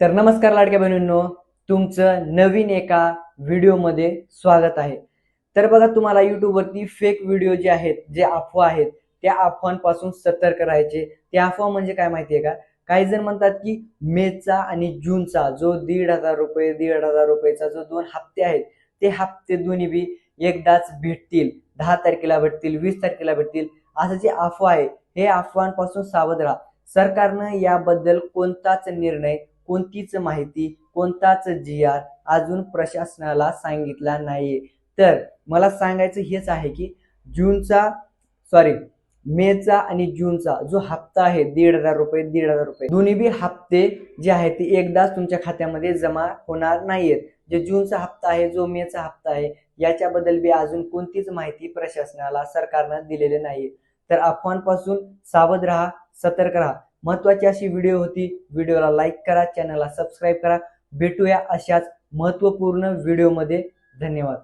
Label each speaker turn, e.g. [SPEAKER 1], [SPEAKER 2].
[SPEAKER 1] तर नमस्कार लाडक्या बहिणींनो तुमचं नवीन एका व्हिडिओमध्ये स्वागत आहे. तर बघा तुम्हाला यूट्यूबवरती फेक व्हिडिओ जे आहेत जे अफवा आहेत त्या अफवांपासून सतर्क राहायचे. ते अफवा म्हणजे काय माहिती आहे का? काही जण म्हणतात की मेचा आणि जूनचा जो दीड हजार रुपये दीड हजार रुपयेचा जो दोन हप्ते आहेत ते हप्ते दोन्ही बी एकदाच भेटतील. दहा तारखेला भेटतील वीस तारखेला भेटतील. असं जे अफवा आहे हे अफवांपासून सावध राहा. सरकारनं याबद्दल कोणताच निर्णय कोणतीच माहिती कोणताच जी आर अजून प्रशासनाला सांगितला नाहीये. तर मला सांगायचं हेच आहे की जूनचा सॉरी मेचा आणि जूनचा जो हप्ता आहे दीड हजार रुपये दीड हजार रुपये दोन्ही बी हप्ते जे आहेत ते एकदाच तुमच्या खात्यामध्ये जमा होणार नाहीयेत. जे जूनचा हप्ता आहे जो मेचा हप्ता आहे याच्याबद्दल बी अजून कोणतीच माहिती प्रशासनाला सरकारनं दिलेली नाही तर अफवांपासून सावध राहा सतर्क राहा. महत्वाची अशी व्हिडिओ होती. व्हिडिओला लाईक करा चॅनलला सबस्क्राईब करा. भेटूया अशाच महत्त्वपूर्ण व्हिडिओमध्ये धन्यवाद.